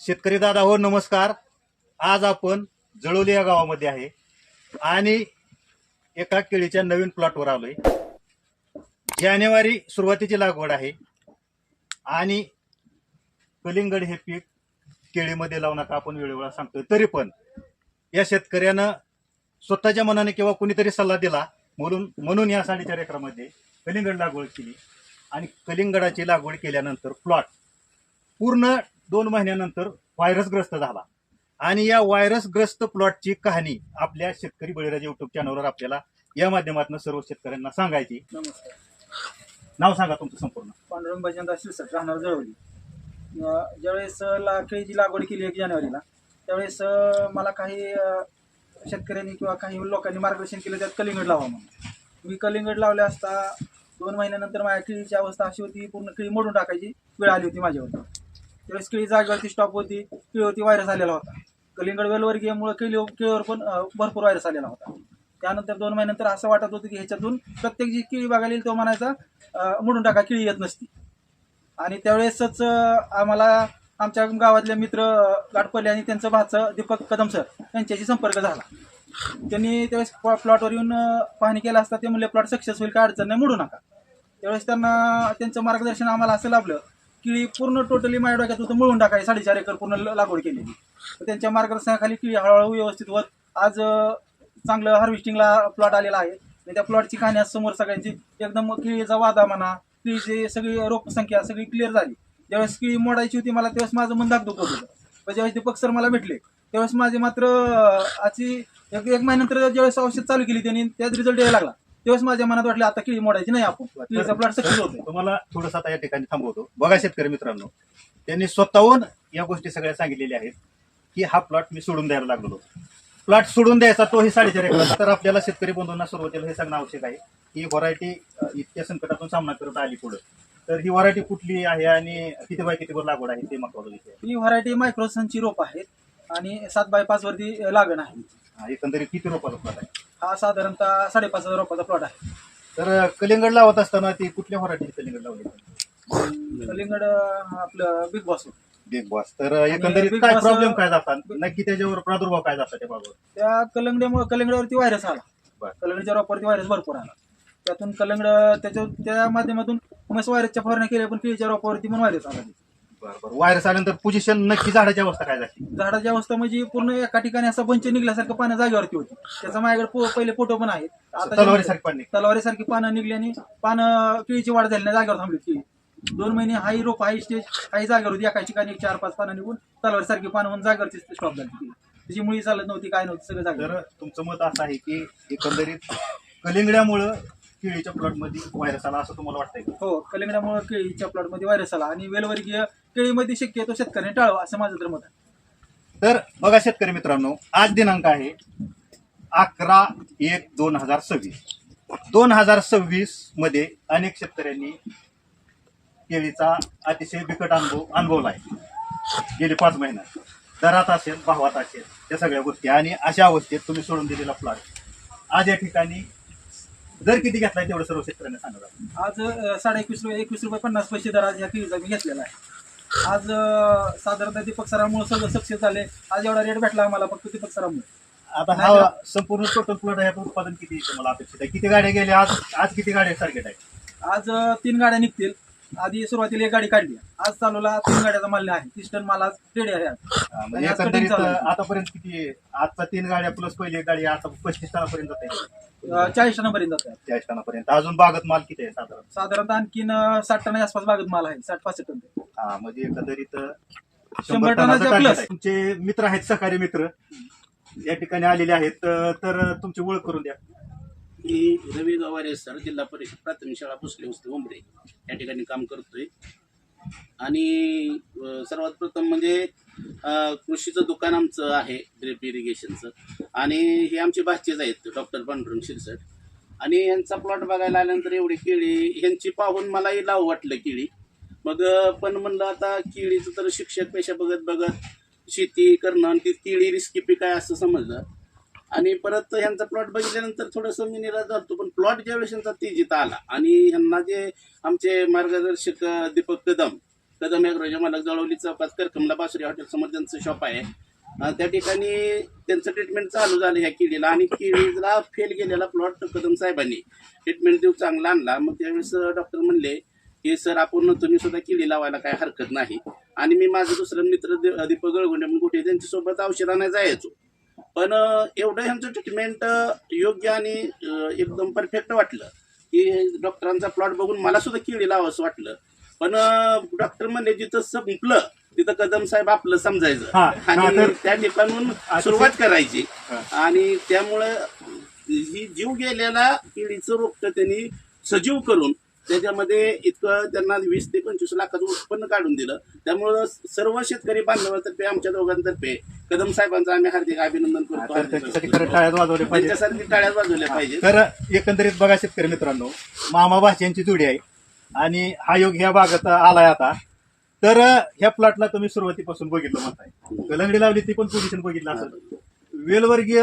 शेतकरी दादा हो नमस्कार. आज आपण जळोली या गावामध्ये आहे. आणि एका केळीच्या नवीन प्लॉटवर आलोय. जानेवारी सुरुवातीची लागवड आहे. आणि कलिंगड हे पीक केळीमध्ये लावू नका आपण वेळोवेळा सांगतोय. तरी पण या शेतकऱ्यानं स्वतःच्या मनाने किंवा कुणीतरी सल्ला दिला म्हणून म्हणून या साडेचार एकरामध्ये कलिंगड लागवड केली. आणि कलिंगडाची लागवड केल्यानंतर प्लॉट पूर्ण दोन महिन्यानंतर व्हायरसग्रस्त झाला. आणि या व्हायरसग्रस्त प्लॉटची कहाणी आपल्या शेतकरी बळीराजा युट्यूब चॅनलवर आपल्याला या माध्यमातून सर्व शेतकऱ्यांना सांगायची. नमस्कार. नाव सांगा तुमचं संपूर्ण. पांडुरंग भजनदास शिरसट राहणार जळवली. ज्यावेळेस ला केळीची लागवड केली एक जानेवारीला त्यावेळेस मला काही शेतकऱ्यांनी किंवा काही लोकांनी मार्गदर्शन केलं त्यात कलिंगड लावा म्हणून. मी कलिंगड लावले असता दोन महिन्यानंतर माझ्या केळीची अवस्था अशी होती पूर्ण केळी मोडून टाकायची वेळ आली होती माझ्यावरती त्यावेळेस केळी जागेवरती स्टॉप होती. केळीवरती व्हायरस आलेला होता. कलिंगड वेलवर गेल्यामुळे केळी केळीवर पण भरपूर व्हायरस आलेला होता. त्यानंतर दोन महिन्यानंतर असं वाटत होतं की ह्याच्यातून प्रत्येक जी केळी बघायला येईल तो म्हणायचा मोडून टाका केळी येत नसती. आणि त्यावेळेसच आम्हाला आमच्या गावातले मित्र अं, गाठपल्ले आणि त्यांचं भाचं दीपक कदम सर यांच्याशी संपर्क झाला. त्यांनी त्यावेळेस प्लॉ- प्लॉटवर येऊन पाहणी केला असता ते म्हणले प्लॉट सक्सेस होईल काय अडचण नाही मोडू नका. त्यावेळेस त्यांना त्यांचं मार्गदर्शन आम्हाला असं लाभलं किळी पूर्ण टोटली माझ्या डोक्यात होतं मिळून टाकायची साडेचार एकर पूर्ण ल- लागवड केलेली. तर त्यांच्या मार्गदर्शनाखाली केळी हळूहळू व्यवस्थित होत. आज अं, चांगलं हार्वेस्टिंगला प्लॉट आलेला आहे. आणि त्या प्लॉटची कहाणी आज समोर सगळ्यांची. एकदम किळीचा वादा म्हणा केळीची सगळी रोपसंख्या सगळी क्लिअर झाली. ज्यावेळेस किळी मोडायची होती मला त्यावेळेस माझं मन दागदुख होत. होतं पण ज्यावेळेस ते सर मला भेटले त्यावेळेस माझे मात्र अं, आजची एक एक महिन्यानंतर ज्यावेळेस औषध चालू केली त्यांनी त्याच रिझल्ट यायला लागला. त्यावेळेस माझ्या मनात वाटलं आता केळी मोडायची नाही आपण. केळीचा प्लॉट सक्सेस होतो तुम्हाला थोडंसं आता या ठिकाणी थांबवतो. बघा शेतकरी मित्रांनो त्यांनी स्वतःहून या गोष्टी सगळ्या सांगितलेल्या आहेत की हा प्लॉट मी सोडून द्यायला लागलो. प्लॉट सोडून द्यायचा तोही साडेचार एकराचा तर आपल्याला शेतकरी बंधूंना सुरुवातीला हे सांगणं आवश्यक आहे की व्हरायटी इतक्या संकटातून सामना करत आली पुढे. तर ही व्हरायटी कुठली आहे आणि किती बाय किती वर लागवड आहे ते महत्वाचं विषय. ही व्हरायटी मायक्रोसनची रोप आहेत आणि सात बाय पाच वरती लागण आहे. हा, एकंदरीत किती रोपाचा प्लॉट आहे? हा साधारणतः साडेपाच हजार रोपाचा प्लॉट आहे. तर कलिंगड लावत असताना ती कुठल्या व्हरायटीची कलिंगड लावली? कलिंगड अं, आपलं बिग बॉस बिग बॉस तर एकंदरीत Big काय Boss- प्रॉब्लेम काय जातात? नक्की त्याच्यावर प्रादुर्भाव काय जातात त्या बाबत? त्या कलंगड्यामुळे कलंगड्यावरती व्हायरस आला. बरं. कलंगडच्या रोपावरती व्हायरस भरपूर आला. त्यातून कलंगड त्याच्या त्या माध्यमातून मस्त व्हायरसच्या फवारण्या केल्या पण केळीच्या रोपावरती पण व्हायरस आला. बरं बरं. व्हायरस आल्यानंतर पोझिशन नक्की झाडाची अवस्था काय झाली? झाडाची अवस्था म्हणजे पूर्ण एका ठिकाणी असा बंच निघल्यासारखं पानं जागेवरती होती. त्याचा माझ्याकडे पो- पहिले फोटो पण आहेत. तलवारीसारखी पाणी तलवारीसारखी पानं निघली आणि पानं केळीची वाढ झाली नाही जागेवर थांबली केळी दोन महिने हाई रोप हाई स्टेज हाई जागेवर होती. एका ठिकाणी चार पाच पानं निघून तलवारीसारखी पानं म्हणून जागेवरती स्टॉप झाली केळी. त्याची मुळी चालत नव्हती काय नव्हती सगळं जागेवर. तर तुमचं मत असं आहे की एकंदरीत कलिंगड्यामुळं केळीच्या प्लॉटमध्ये व्हायरस आला असं तुम्हाला वाटतंय का? हो कलिंगडामुळे केळीच्या प्लॉटमध्ये व्हायरस आला आणि वेलवर्गीय केळीमध्ये शक्यतो शेतकऱ्यांनी टाळावं असं माझं तर मत आहे. तर बघा शेतकरी मित्रांनो आज दिनांक आहे अकरा एक दोन हजार सव्वीस. दोन हजार सव्वीसमध्ये अनेक शेतकऱ्यांनी केळीचा अतिशय बिकट अनुभव अनुभवला आहे गेले पाच महिन्यात. दरात असेल भावात असेल या सगळ्या गोष्टी. आणि अशा अवस्थेत तुम्ही सोडून दिलेला प्लॉट आज या ठिकाणी दर किती घेतलाय तेवढं सर्व शेतकऱ्यांना सांगा आज अं, साडे एकवीस रुपये एकवीस रुपये पन्नास पैसे दर आज ह्या केळीचा मी घेतलेला आहे. आज अं, साधारणतः दीपक सरामुळे सगळं सक्सेस झाले. आज एवढा रेट भेटला आम्हाला फक्त दीपक सरामुळे. आता हा संपूर्ण टोटल प्लॉट आहे याचं उत्पादन किती तुम्हाला अपेक्षित आहे? किती गाड्या गेल्या? आज आज किती गाड्या टार्गेट आहे आज अं, तीन गाड्या निघतील. आधी सुरुवातीला एक गाडी काढली. आज चालूला तीन गाड्याचा माल आहे. तीस टन माल आज रेडी आहे. आज. हा, म्हणजे आणि आज एकंदरीत cutting चालू आहे. आतापर्यंत किती आजचा तीन गाड्या प्लस पहिली एक गाडी आता पस्तीस टनापर्यंत जाते अं, चाळीस टनापर्यंत जात आहे. चाळीस टनापर्यंत अजून बागत माल किती आहे साधारण? साधारणतः आणखीन अं, साठ टनाच्या आसपास बागत माल आहे. साठ पासष्ट टन हा म्हणजे एकंदरीत शंभर टनाचं टनाच्या target plus. आहे. तुमचे मित्र आहेत सहकारी मित्र. या ठिकाणी आलेले आहेत. तर तर तुमची ओळख करून द्या. मी रवी गवारे सर जिल्हा परिषद प्राथमिक शाळा पुसले वस्ती उमरे या ठिकाणी काम करतोय. आणि सर्वात प्रथम म्हणजे कृषीचं दुकान आमचं आहे ड्रिप इरिगेशनचं आणि हे आमचे भाचेच आहेत डॉक्टर पांडुरंग शिरसट. आणि यांचा प्लॉट बघायला आल्यानंतर एवढी केळी ह्यांची पाहून मलाही लाव वाटलं केळी. मग पण म्हणलं आता केळीचं तर शिक्षक पेशा बघत बघत शेती करणं आणि ती केळी रिस्की पीक आहे असं समजलं. आणि परत ह्यांचा प्लॉट बघितल्यानंतर थोडंसं मी निराश झालो. पण प्लॉट ज्यावेळेस ते जिथं आला आणि ह्यांना जे आमचे मार्गदर्शक दीपक कदम कदम ॲग्रोच्या मालक जळवली चौकात करकमला बासरी हॉटेल समोर त्यांचं शॉप आहे त्या ठिकाणी त्यांचं ट्रीटमेंट चालू झालं ह्या किडीला आणि किडीला फेल गेलेला प्लॉट कदम साहेबांनी. ट्रीटमेंट देऊ चांगला आणला. मग त्यावेळेस डॉक्टर म्हणले की सर आपण तुम्ही सुद्धा किडी लावायला काय हरकत नाही. आणि मी माझं दुसरं मित्र दीपक गळगुंडे म्हणून कुठे त्यांच्यासोबत औषध आणायला जायचो. पण एवढं ह्यांचं ट्रीटमेंट योग्य आणि एकदम परफेक्ट वाटलं. की डॉक्टरांचा प्लॉट बघून मला सुद्धा किडी लावावंसं वाटलं. पण डॉक्टर म्हणले जिथं संपलं तिथं कदम साहेब आपलं समजायचं. आणि त्या ठिकाणून सुरुवात करायची. आणि त्यामुळं ही जीव गेलेला किडीचं रोपट त्यांनी सजीव करून त्याच्यामध्ये इतकं त्यांना वीस ते पंचवीस लाखाचं उत्पन्न काढून दिलं. त्यामुळं सर्व शेतकरी बांधवातर्फे आमच्या दोघांतर्फे कदम साहेबांचं आम्ही हार्दिक अभिनंदन करतो. तर त्याच्यासाठी खरं टाळ्यात वाजवले पाहिजे. त्यांच्यासारखी वाजवल्या पाहिजे. तर एकंदरीत बघा शेतकरी मित्रांनो मामा भाषांची जोडी आहे आणि हा योग ह्या भागात आलाय आता. तर ह्या प्लॉटला तुम्ही सुरुवातीपासून बघितलं म्हणताय. कलंगडी लावली ती पण पोझिशन बघितलं असेल. वेलवर्गीय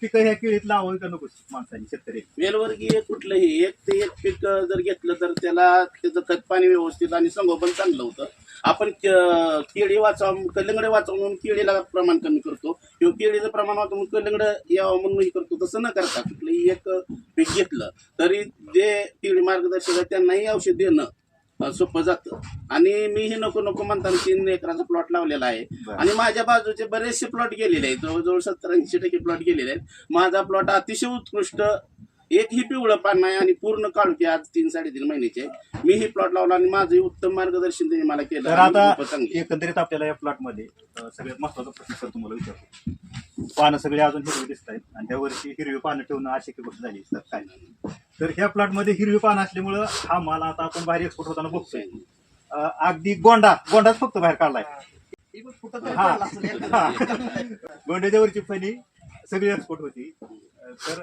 पिकं ह्या केळीत लावावी का नको माणसाने शेतकरी. वेलवर्गीय कुठलंही एक ते एक पीक जर घेतलं तर त्याला त्याचं खत पाणी व्यवस्थित आणि संगोपन चांगलं होतं. आपण क- केळी वाचावून कलिंगडे वाचावून म्हणून केळीला प्रमाण कमी करतो. किंवा केळीचं प्रमाण वाचवून म्हणून कलिंगड यावं म्हणून हे करतो. तसं न करता कुठलंही एक पीक घेतलं तरी जे केळी मार्गदर्शक आहेत त्यांनाही औषध देणं सोपं जातं. आणि मीही नको नको म्हणताना तीन एकराचा प्लॉट लावलेला आहे. आणि माझ्या बाजूचे बरेचसे प्लॉट गेलेले आहेत. जवळजवळ सत्तर ऐंशी टक्के प्लॉट गेलेले आहेत. माझा प्लॉट अतिशय उत्कृष्ट एकही पिवळं पान नाही आणि पूर्ण काळुकी आज तीन साडेतीन महिन्याचे मी ही प्लॉट लावला आणि माझं उत्तम मार्गदर्शन त्यांनी मला केलं तर आणि आता चांगली. एकंदरीत आपल्याला या प्लॉटमध्ये अं, सगळ्यात महत्त्वाचा प्रश्न सर तुम्हाला विचारतो. पानं सगळे अजून हिरवी दिसत आहेत आणि त्यावरची हिरवी पानं ठेवणं अशक्य गोष्ट झाली सर काय? तर ह्या प्लॉटमध्ये हिरवी पानं असल्यामुळं हा माल आता आपण बाहेर एक्सपोर्ट होताना बघतोय. अं, अगदी गोंडा गोंडाच फक्त बाहेर काढलाय. हा. हा. गोंड्याच्या वरची फणी सगळी एक्सपोर्ट होती. अं, तर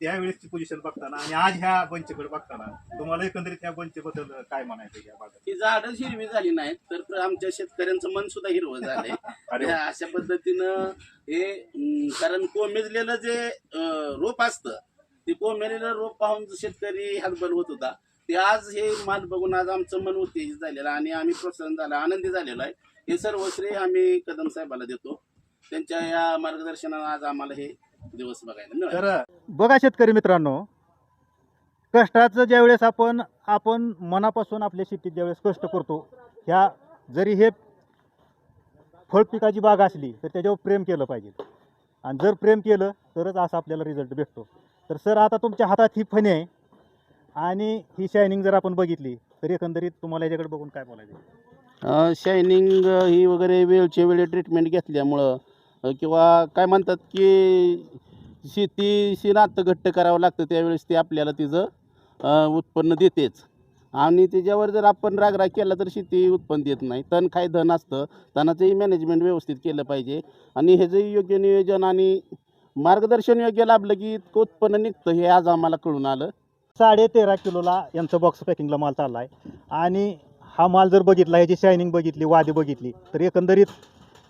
त्यावेळेसची पोझिशन बघताना आणि आज ह्या बंचकडे बघताना तुम्हाला एकंदरीत ह्या बंचबद्दल काय म्हणायचं या भागात? ही झाडच हिरवी झाली नाहीत तर आमच्या शेतकऱ्यांचं मन सुद्धा हिरवं झालंय. अरे वा. ह्या अशा पद्धतीनं हे अं, कारण कोमेजलेलं जे अं, रोप असतं ते कोमेजलेलं रोप पाहून जो शेतकरी हतबल होत होता ते आज हे माल बघून आज आमचं मन उत्तेजित झालेलं आणि आम्ही प्रोत्साहन झालं आनंदी झालेलो आहे. हे सर्व श्रेय आम्ही कदम साहेबाला देतो. त्यांच्या या मार्गदर्शनानं आज आम्हाला हे दिवस बघायला मिळाले. तर बघा शेतकरी मित्रांनो कष्टाचं ज्यावेळेस आपण आपण मनापासून आपल्या शेतीत ज्यावेळेस कष्ट करतो ह्या जरी हे फळ पिकाची बाग असली तर त्याच्यावर प्रेम केलं पाहिजे. आणि जर प्रेम केलं तरच असा आपल्याला रिझल्ट भेटतो. तर सर आता तुमच्या हातात ही फणी आहे आणि ही शायनिंग जर आपण बघितली तर एकंदरीत तुम्हाला याच्याकडे बघून काय बोलायचं? शायनिंग ही वगैरे वेळच्या वेळी ट्रीटमेंट घेतल्यामुळं किंवा काय म्हणतात की शेतीशी नातं घट्ट करावं लागतं त्यावेळेस ते आपल्याला तिचं उत्पन्न देतेच. आणि त्याच्यावर जर आपण रागराग केला तर शेती उत्पन्न देत नाही. तण काय धन असतं तणाचंही मॅनेजमेंट व्यवस्थित केलं पाहिजे. आणि ह्याचंही योग्य नियोजन आणि मार्गदर्शन योग्य लाभलं की इतकं उत्पन्न निघतं हे आज आम्हाला कळून आलं. साडे तेरा किलोला यांचं बॉक्स पॅकिंगला माल चालला आहे आणि हा माल जर बघितला याची शायनिंग बघितली वादी बघितली तर एकंदरीत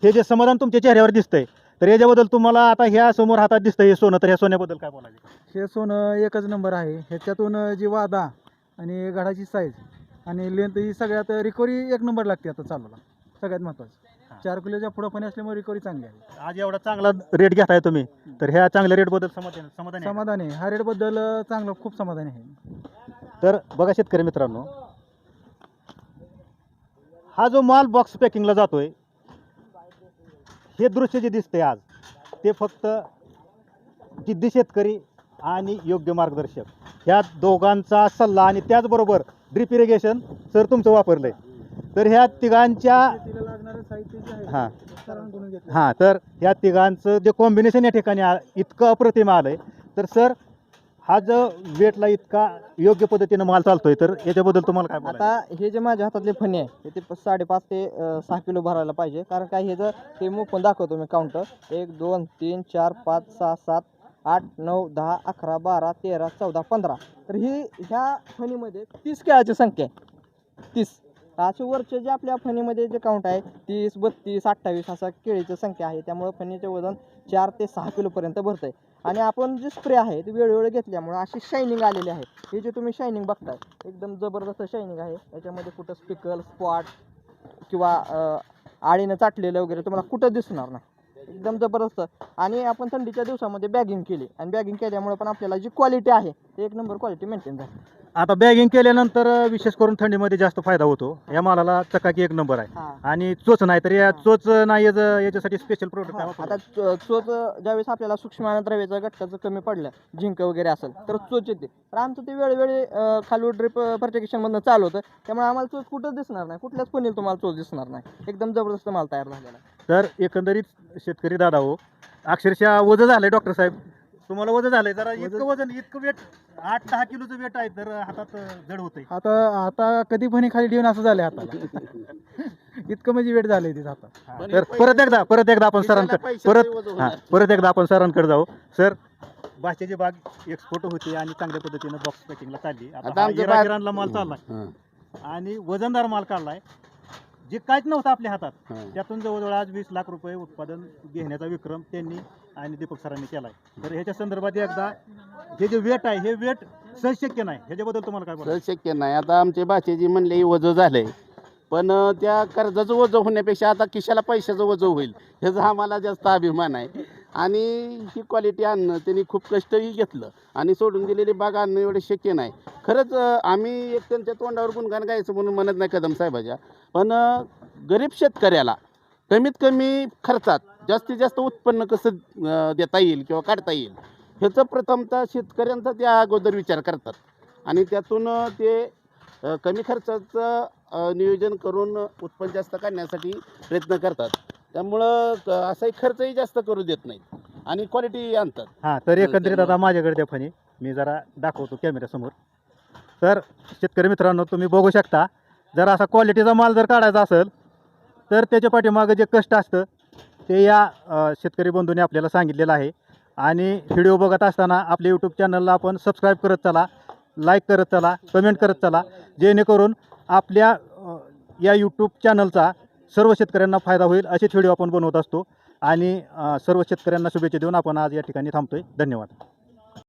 हे जे समाधान तुमच्या चेहऱ्यावर दिसतंय तर याच्याबद्दल तुम्हाला आता ह्या समोर हातात दिसतंय हे सोनं तर ह्या सोन्याबद्दल काय बोलायचं? हे सोनं एकच नंबर आहे. ह्याच्यातून जी वादा आणि घडाची साईज आणि लेंथ ही सगळ्यात रिकवरी एक नंबर लागते आता चालूला. सगळ्यात महत्त्वाचं चार किलोच्या पुढं पण असल्यामुळे रिकवरी चांगली आहे. आज एवढा चांगला रेट घेताय तुम्ही तर ह्या चांगल्या रेटबद्दल समाधान समाधान आहे? समाधान आहे. हा रेटबद्दल चांगलं खूप समाधान आहे. तर बघा शेतकरी मित्रांनो हा जो माल बॉक्स पॅकिंगला जातोय हे दृश्य जे दिसते आज ते फक्त जिद्दी शेतकरी आणि योग्य मार्गदर्शक. ह्या दोघांचा सल्ला आणि त्याचबरोबर ड्रिप इरिगेशन सर तुमचं वापरलंय. तर ह्या तिघांच्या हां. हां तर ह्या तिघांचं जे कॉम्बिनेशन या ठिकाणी इतकं अप्रतिम आलंय. तर सर हा जो वेटला इतका योग्य पद्धतीनं माल चालतोय तर याच्याबद्दल तुम्हाला काय बोलायचं? आता हे जे माझ्या हातातले फणी आहे हे ते साडेपाच ते सहा किलो भरायला पाहिजे. कारण काय हे जर ते मोकून दाखवतो मी काउंटर एक दोन तीन चार पाच सहा सात आठ नऊ दहा अकरा बारा तेरा चौदा पंधरा. तर ही ह्या फणीमध्ये तीस केळाची संख्या आहे. तीस. असे वरचे जे आपल्या फणीमध्ये जे काउंट आहे तीस बत्तीस अठ्ठावीस असा केळीची संख्या आहे. त्यामुळं फणीचे वजन चार ते सहा किलोपर्यंत भरतं आहे आणि आपण जे स्प्रे आहे ते वेळोवेळी घेतल्यामुळं अशी शायनिंग आलेली आहे. हे जे तुम्ही शायनिंग बघताय एकदम जबरदस्त शायनिंग आहे. याच्यामध्ये कुठं स्पिकल स्पॉट किंवा आळीनं चाटलेलं वगैरे तुम्हाला कुठं दिसणार नाही. एकदम जबरदस्त. आणि आपण थंडीच्या दिवसामध्ये बॅगिंग केली. आणि बॅगिंग केल्यामुळे पण आपल्याला जी क्वालिटी आहे ते एक नंबर क्वालिटी मेंटेन झाली. आता बॅगिंग केल्यानंतर विशेष करून थंडीमध्ये जास्त फायदा होतो. या मालाला चकाकी एक नंबर आहे. हां. आणि चोच नाही तर या चोच नाही याचं- याच्यासाठी स्पेशल प्रोडक्ट हा, आता चो- चोच ज्यावेळेस आपल्याला सूक्ष्म द्रव्याचं घटकाचं कमी पडलं झिंक वगैरे असेल तर चोच येते. तर आमचं ते वेळोवेळी अं, खालून ड्रिप फर्टिगेशन मधनं चालू होतं. त्यामुळे आम्हाला चोच कुठंच दिसणार नाही. कुठल्याच पनीर तुम्हाला चोच दिसणार नाही. एकदम जबरदस्त माल तयार झालेला आहे. तर एकंदरीत शेतकरी दादा हो अक्षरशः वजन झालंय डॉक्टर साहेब. तुम्हाला वजन झालंय जरा इतकं वजन इतकं वेट आठ दहा किलोचं वेट आहे तर हातात जड होतंय. आता आता कधी पण खाली ठेवून असं झालं हाताला इतकं म्हणजे वेट झालंय तिथं आता. तर परत एकदा परत एकदा आपण सरांकडे परत हा, परत एकदा आपण सरांकडे जाऊ. सर भाषेची बाग एक्सपोर्ट होती आणि चांगल्या पद्धतीनं बॉक्स पॅकिंगला चालली. आता हा माल चाललाय. हां, आणि वजनदार माल काढलाय. जे काहीच नव्हतं आपल्या हातात. त्यातून जवळजवळ आज वीस लाख रुपये उत्पादन घेण्याचा विक्रम त्यांनी आणि दीपक सरांनी केलाय. तर ह्याच्या संदर्भात एकदा हे जे वेट आहे हे वेट सहज शक्य नाही. ह्याच्याबद्दल तुम्हाला काय शक्य नाही. आता आमचे भाषेची म्हणले वजं झालंय. पण त्या कर्जाचं वजं होण्यापेक्षा आता खिशाला पैशाचं वजं होईल ह्याचा आम्हाला जास्त अभिमान आहे. आणि ही क्वालिटी आणणं त्यांनी खूप कष्टही घेतलं. आणि सोडून दिलेली बाग आणणं एवढं शक्य नाही. खरंच आम्ही एक त्यांच्या तोंडावर गुणगान गायचं म्हणून म्हणत नाही कदम साहेबाच्या. पण गरीब शेतकऱ्याला कमीत कमी खर्चात जास्तीत जास्त उत्पन्न कसं देता येईल किंवा काढता येईल ह्याचं प्रथमतः शेतकऱ्यांचा ते अगोदर विचार करतात. आणि त्यातून ते कमी खर्चाचं नियोजन करून उत्पन्न जास्त काढण्यासाठी प्रयत्न करतात. त्यामुळं असाही खर्चही जास्त करू देत नाहीत आणि क्वालिटी आणतात. हा तर एकंदरीत आता माझ्याकडे त्या फणी. मी जरा दाखवतो कॅमेऱ्यासमोर तर शेतकरी मित्रांनो तुम्ही बघू शकता जर असा क्वालिटीचा माल जर काढायचा असेल तर त्याच्या पाठीमागं जे कष्ट असतं ते या शेतकरी बंधूंनी आपल्याला सांगितलेलं आहे. आणि व्हिडिओ बघत असताना आपल्या यूट्यूब चॅनलला आपण सबस्क्राईब करत चला लाईक करत चला कमेंट करत चला. जेणेकरून आपल्या या यूट्यूब चॅनलचा सर्व शेतकऱ्यांना फायदा होईल असेच व्हिडिओ आपण बनवत असतो. आणि सर्व शेतकऱ्यांना शुभेच्छा देऊन आपण आज या ठिकाणी थांबतो आहे धन्यवाद.